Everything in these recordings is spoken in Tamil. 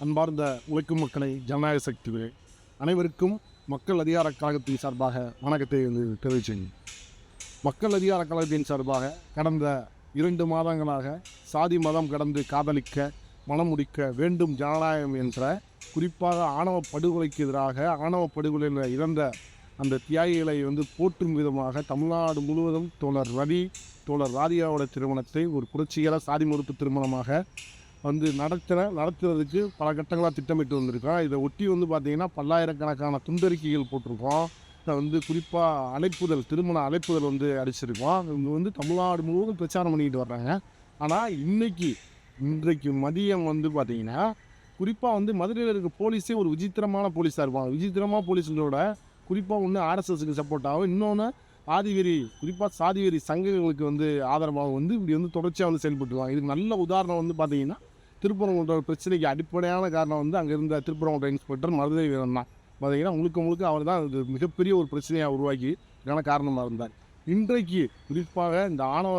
அன்பார்ந்த உழைக்கும் மக்களை ஜனநாயக சக்திகளே அனைவருக்கும் மக்கள் அதிகார கழகத்தின் சார்பாக வணக்கத்தை வந்து தெரிவிச்சேன் மக்கள் அதிகார கழகத்தின் சார்பாக கடந்த இரண்டு மாதங்களாக சாதி மதம் கடந்து காதலிக்க மனம் முடிக்க வேண்டும் ஜனநாயகம் என்ற குறிப்பாக ஆணவ படுகொலைக்கு எதிராக ஆணவ படுகொலையில் இறந்த அந்த தியாகிகளை வந்து போற்றும் விதமாக தமிழ்நாடு முழுவதும் தோழர் ரவி தோழர் ராதிகாவோட திருமணத்தை ஒரு புரட்சிகர சாதி மறுப்பு திருமணமாக வந்து நடத்தின நடத்துறதுக்கு பல கட்டங்களாக திட்டமிட்டு வந்திருக்கோம் இதை ஒட்டி வந்து பார்த்திங்கன்னா பல்லாயிரக்கணக்கான துண்டறிக்கைகள் போட்டிருக்கோம். இதை வந்து குறிப்பாக அழைப்புதல் திருமண அழைப்புதல் வந்து அடிச்சிருக்கோம் இவங்க வந்து தமிழ்நாடு முழுவதும் பிரச்சாரம் பண்ணிக்கிட்டு வர்றாங்க. ஆனால் இன்றைக்கி இன்றைக்கு மதியம் வந்து பார்த்திங்கன்னா குறிப்பாக வந்து மதுரையில் இருக்க போலீஸே ஒரு விசித்திரமான போலீஸாக இருப்பாங்க. விசித்திரமான போலீஸுங்களோட குறிப்பாக ஒன்று ஆர்எஸ்எஸ்க்கு சப்போர்ட் ஆகும். இன்னொன்று ஆதிவெறி குறிப்பாக சாதிவெறி சங்கங்களுக்கு வந்து ஆதரவாக வந்து இப்படி வந்து தொடர்ச்சியாக வந்து செயல்பட்டுருவாங்க. இதுக்கு நல்ல உதாரணம் வந்து பார்த்திங்கன்னா திருப்பரங்குன்ற பிரச்சனைக்கு அடிப்படையான காரணம் வந்து அங்கே இருந்த திருப்பரங்குன்ற இன்ஸ்பெக்டர் மருதை வீரன் தான். பார்த்தீங்கன்னா முழுக்க முழுக்க அவர் தான் அது மிகப்பெரிய ஒரு பிரச்சனையாக உருவாக்கி இதுக்கான காரணமாக இருந்தார். இன்றைக்கு குறிப்பாக இந்த ஆணவ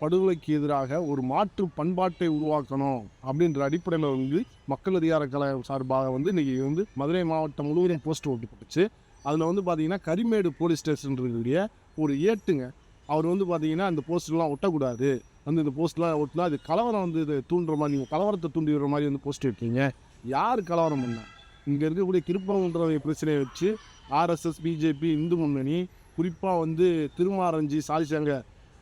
படுகொலைக்கு எதிராக ஒரு மாற்று பண்பாட்டை உருவாக்கணும் அப்படின்ற அடிப்படையில் வந்து மக்கள் அதிகார கலை சார்பாக வந்து இன்றைக்கி வந்து மதுரை மாவட்டம் முழுவதும் போஸ்ட் ஓட்டப்பட்டுச்சு அதில் வந்து பார்த்திங்கன்னா கரிமேடு போலீஸ் ஸ்டேஷன் இருக்கக்கூடிய ஒரு ஏட்டுங்க. அவர் வந்து பார்த்திங்கன்னா அந்த போஸ்டர்லாம் ஒட்டக்கூடாது. வந்து இந்த போஸ்ட்லாம் ஒட்டினா அது கலவரம் வந்து இது தூண்டுற மாதிரி நீங்கள் கலவரத்தை தூண்டி விடுற மாதிரி வந்து போஸ்ட் எடுத்தீங்க. யார் கலவரம் பண்ணா? இங்கே இருக்கக்கூடிய கிருப்பம்ன்ற பிரச்சனையை வச்சு ஆர்எஸ்எஸ் பிஜேபி இந்து முன்னணி குறிப்பாக வந்து திருமாரஞ்சி சாதிசங்க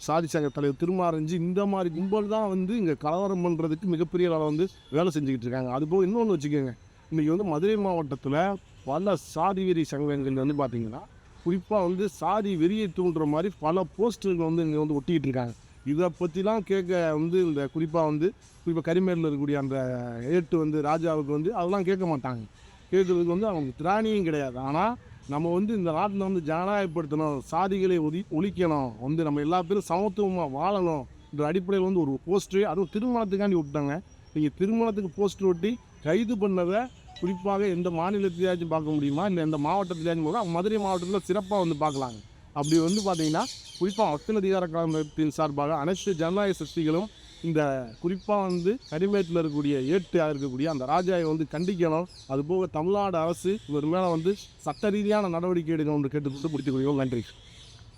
சாதிசங்க தலைவர் திருமாரஞ்சி இந்த மாதிரி கும்பல் தான் வந்து இங்கே கலவரம் பண்ணுறதுக்கு மிகப்பெரிய அளவில் வந்து வேலை செஞ்சுக்கிட்டு இருக்காங்க. அதுபோக இன்னொன்று வச்சுக்கோங்க. இன்றைக்கி வந்து மதுரை மாவட்டத்தில் பல சாதி வெறி சங்கங்கள் வந்து பார்த்திங்கன்னா குறிப்பாக வந்து சாதி வெறியை தூண்டுற மாதிரி பல போஸ்டர்கள் வந்து இங்கே வந்து ஒட்டிக்கிட்டு இருக்காங்க. இதை பற்றிலாம் கேட்க வந்து இந்த குறிப்பாக வந்து குறிப்பாக கரிமேரில் இருக்கக்கூடிய அந்த ஏட்டு வந்து ராஜாவுக்கு வந்து அதெல்லாம் கேட்க மாட்டாங்க. கேட்குறதுக்கு வந்து அவங்க திராணியும் கிடையாது. ஆனால் நம்ம வந்து இந்த நாட்டில் வந்து ஜனநாயகப்படுத்தணும் சாதிகளை ஒதி ஒழிக்கணும் வந்து நம்ம எல்லா பேரும் சமத்துவமாக வாழணும் என்ற அடிப்படையில் வந்து ஒரு போஸ்டரு அதுவும் திருமணத்துக்காண்டி விட்டாங்க நீங்கள் திருமணத்துக்கு போஸ்டர் ஒட்டி கைது பண்ணதை குறிப்பாக எந்த மாநிலத்திலேயாச்சும் பார்க்க முடியுமா? இல்லை எந்த மாவட்டத்திலேயாச்சும் போகிறோம் மதுரை மாவட்டத்தில் சிறப்பாக வந்து பார்க்கலாங்க. அப்படி வந்து பார்த்தீங்கன்னா குறிப்பாக மக்கள் அதிகார கழகத்தின் சார்பாக அனைத்து ஜனநாயக சக்திகளும் இந்த குறிப்பாக வந்து கரிமேட்டில் இருக்கக்கூடிய ஏட்டாக இருக்கக்கூடிய அந்த ராஜாவை வந்து கண்டிக்கணும். அதுபோக தமிழ்நாடு அரசு இவர் மேலே வந்து சட்ட ரீதியான நடவடிக்கை எடுக்கணும்னு கேட்டுக்கொண்டு முடித்துக் கொள்கிறோம். நன்றி.